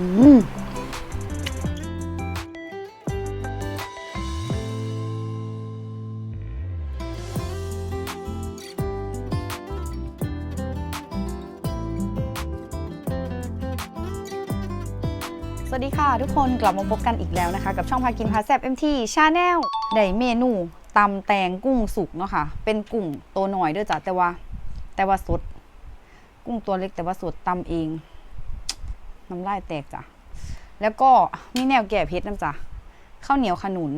สวัสดีค่ะ ทุกคนกลับมาพบกันอีกแล้วนะคะ กับช่องพากินพาแซบ MT Channel ได้เมนูตำแตงกุ้งสุกเนาะค่ะ เป็นกุ้งตัวหน่อยเด้วยจ้ะแต่ว่า แต่ว่าสด กุ้งตัวเล็กแต่ว่าสดตำเอง น้ำลายแตกจ้ะ แล้วก็มีแนวแก่เพชรน้ำจ้ะข้าวเหนียวขนุน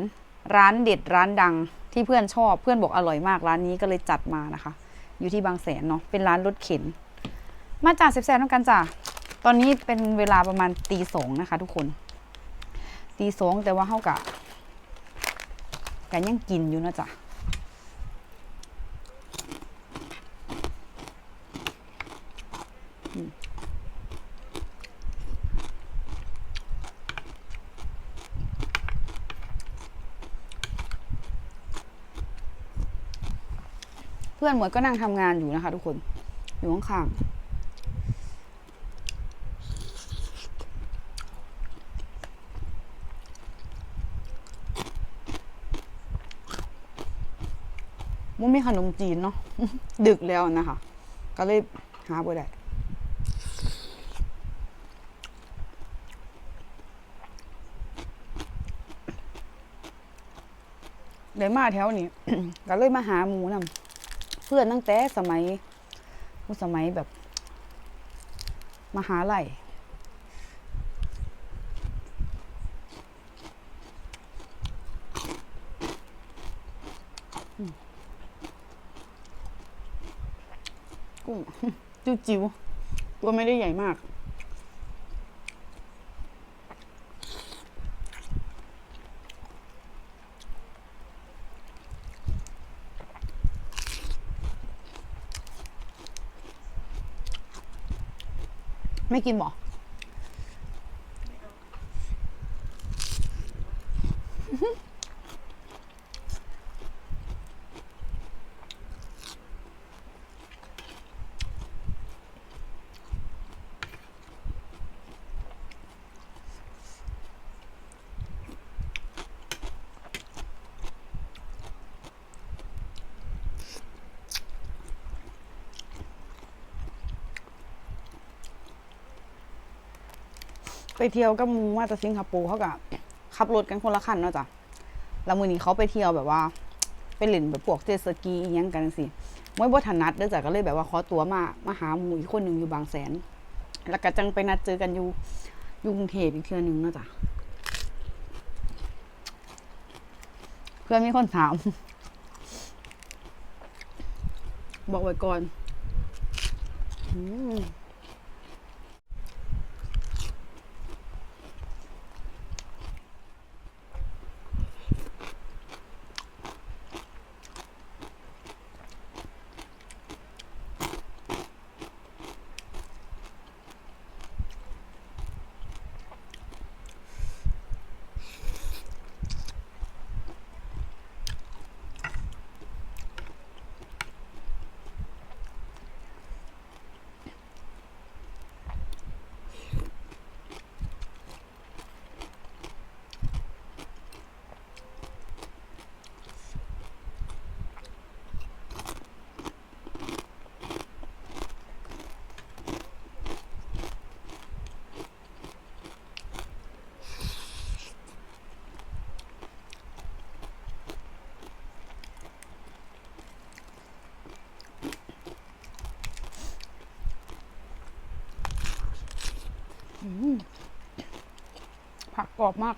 ร้านเด็ดร้านดังที่เพื่อนชอบเพื่อนบอกอร่อยมากร้านนี้ก็เลยจัดมานะคะ อยู่ที่บางแสนเนาะเป็นร้านรถเข็น มาจ่าแซ่บๆน้ำกันจ้ะตอนนี้เป็นเวลาประมาณตีสองนะคะ ทุกคนตีสองแต่ว่าเฮากะกันยังกินอยู่นะจ๊ะ พื่อนหมวยก็นั่งทำงานอยู่นะคะ ทุกคน อยู่ข้างๆมันมีขนมจีนเนาะดึกแล้วนะคะ ก็เลยหาบ่ได้เดี๋ยวมาแถวนี้ก็เลยมาหาหมูนำเพื่อนตั้งแต่สมัยผู้สมัยแบบ มหาลัยกุ้งจิ๋วๆตัวไม่ได้ใหญ่มาก ไม่กินหรอ ไปเที่ยวกับมูมาจากสิงคโปร์เขากับขับรถกันคนละคันเนาะจ้ะแล้วมือนี้เขาไปเที่ยวแบบว่า ไปเล่นแบบพวกเจสกีอหยังกันสิมวยบ่ถนัดเด้อจ้ะก็เลยแบบว่าขอตัวมามาหาหมูอีกคนหนึ่งอยู่บางแสน แล้วก็จังไปนัดเจอกันอยู่อยู่กรุงเทพอีกเทื่อหนึงเนาะจ้ะเพื่อนมีคนถาม บอกไว้ก่อน อืม ผักก รอบมาก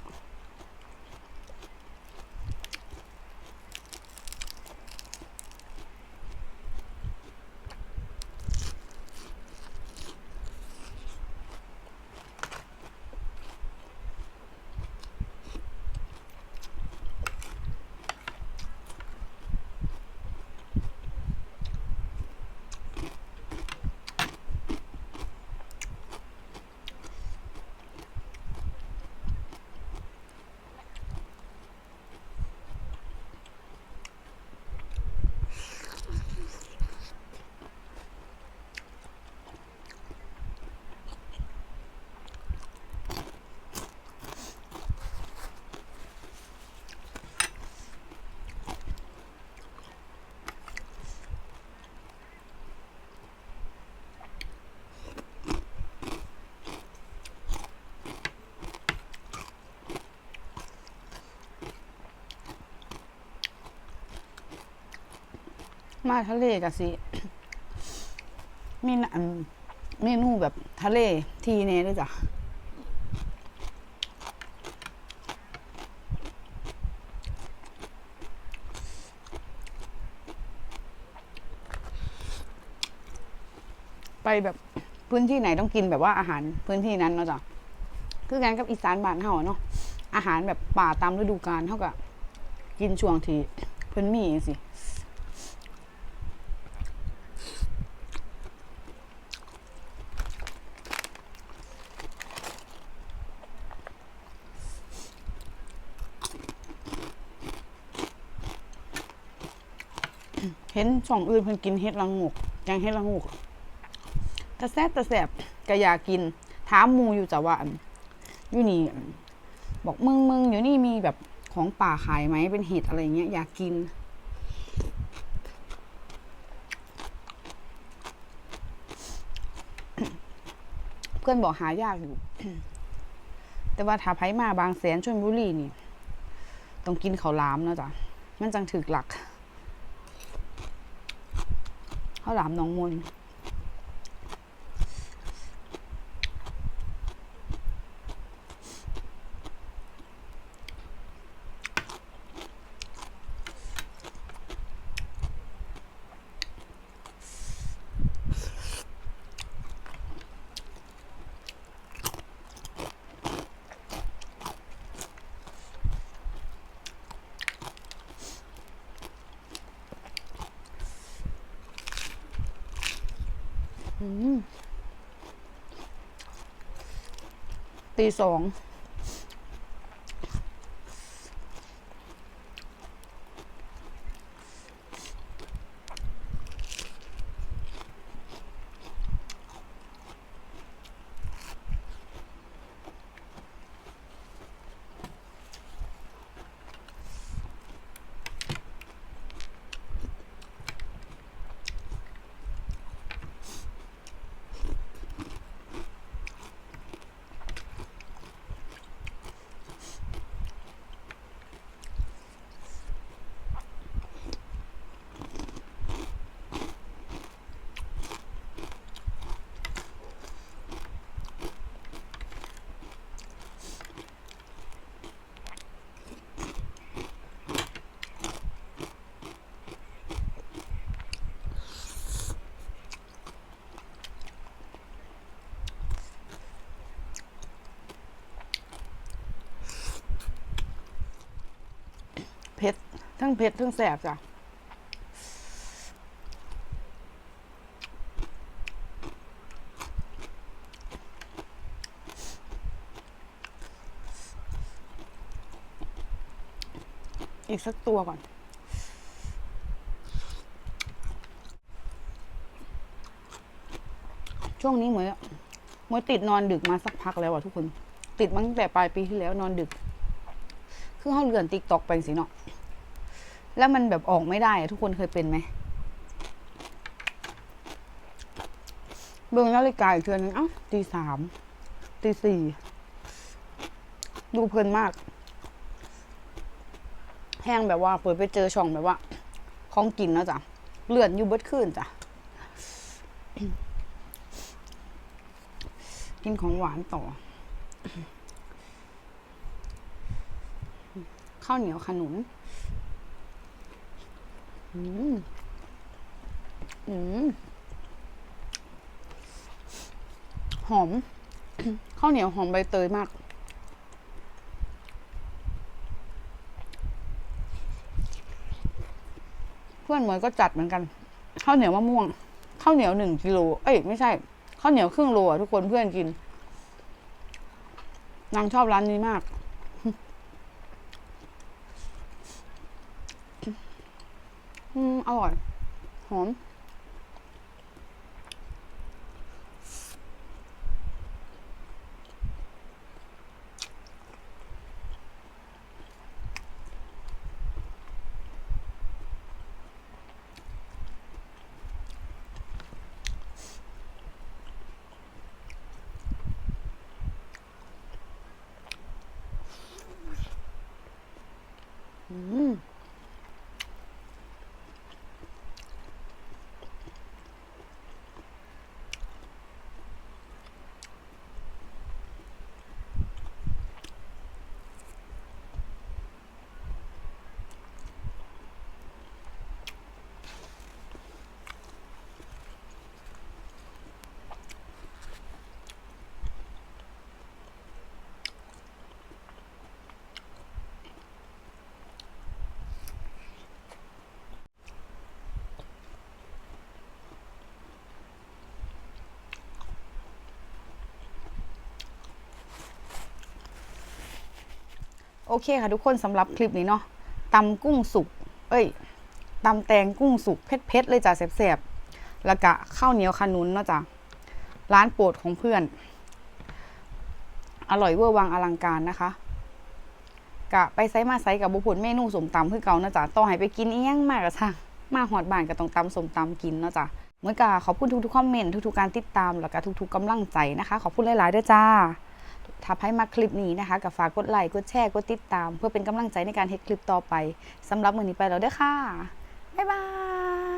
มาทะเลกะสิ มีนะอันเมนูแบบทะเลทีเน่ด้วยจ้ะไปแบบพื้นที่ไหนต้องกินแบบว่าอาหารพื้นที่นั้นเนาะจ้ะ คือกันกับอีสานบ้านเฮาเนาะ อาหารแบบป่าตามฤดูกาลเท่ากับกินช่วงที่เพิ่นมีสิ เห็นช่องอื่นเพิ่นกินเฮ็ดละงกแกงเฮ็ดละงกตะแซ่บตะแซ่บก็อยากกิน ถามหมูอยู่จ้ะว่าอันอยู่นี่ บอกมึงมึงอยู่นี่มีแบบของป่าขายไหมเป็นเห็ดอะไรเงี้ยอยากกิน เพื่อนบอกหายากอยู่ แต่ว่าถ้าไผมาบางแสนชลบุรีนี่ ต้องกินข้าวหลามนะจ้ะมันจังถึกหลัก ข้าวหลามหนองมน ตีสองเผ็ด ทั้งเผ็ดทั้งแสบจ้ะอีกสักตัวก่อน ช่วงนี้เหมือนเหมือนติดนอนดึกมาสักพักแล้วอะทุกคน ติดมาตั้งแต่ปลายปีที่แล้วนอนดึก คือห้องเรือนติ๊กตอกไปสิเนาะ แล้วมันแบบออกไม่ได้ทุกคนเคยเป็นไหมเบิ่งนาฬิกาอีกเทือนนึงอ้าตีสามตีสี่ดูเพลินมาก แห้งแบบว่าเปิดไปเจอช่องแบบว่าของกินเนาะจ้ะเลื่อนอยู่เบิดขึ้นจ้ะกินของหวานต่อ ข้าวเหนียวขนุน อืม อืม หอม ข้าวเหนียวหอมใบเตยมาก เพื่อนเหมือนก็จัดเหมือนกัน ข้าวเหนียวมะม่วง ข้าวเหนียวหนึ่งกิโล เอ้ย ไม่ใช่ ข้าวเหนียวครึ่งโลอะทุกคนเพื่อนกิน นางชอบร้านนี้มาก อืมอร่อย หอมอืม เคค่ะทุกคนสำหรับคลิปนี้เนาะตำกุ้งสุก เอ้ยตำแตงกุ้งสุกเผ็ดๆเลยจ้ะแซ่บๆแล้วก็ข้าวเหนียวขนุนเนาะจ้ะร้านโปรดของเพื่อน อร่อยเวอร์วังอลังการนะคะกะไปไซมาไซกับบุผลเมนูสมตำคือเก่านะจ๊ะต่อให้ไปกินเอี้ยงมากกะช่างมาหอดบ้านก็ต้องตำสมตำกินเนาะจ้ะเหมื่อนกะขอบคุณทุกๆคอมเมนต์ทุกๆการติดตามแล้วก็ทุกๆกำลังใจนะคะ ขอบคุณหลายๆด้วยจ้า ถ้าให้มาคลิปนี้นะคะก็ฝากกดไลค์กดแชร์กดติดตาม เพื่อเป็นกำลังใจในการเฮ็ดคลิปต่อไปสำหรับมื้อนี้ไปแล้วเด้อค่ะ บ๊ายบาย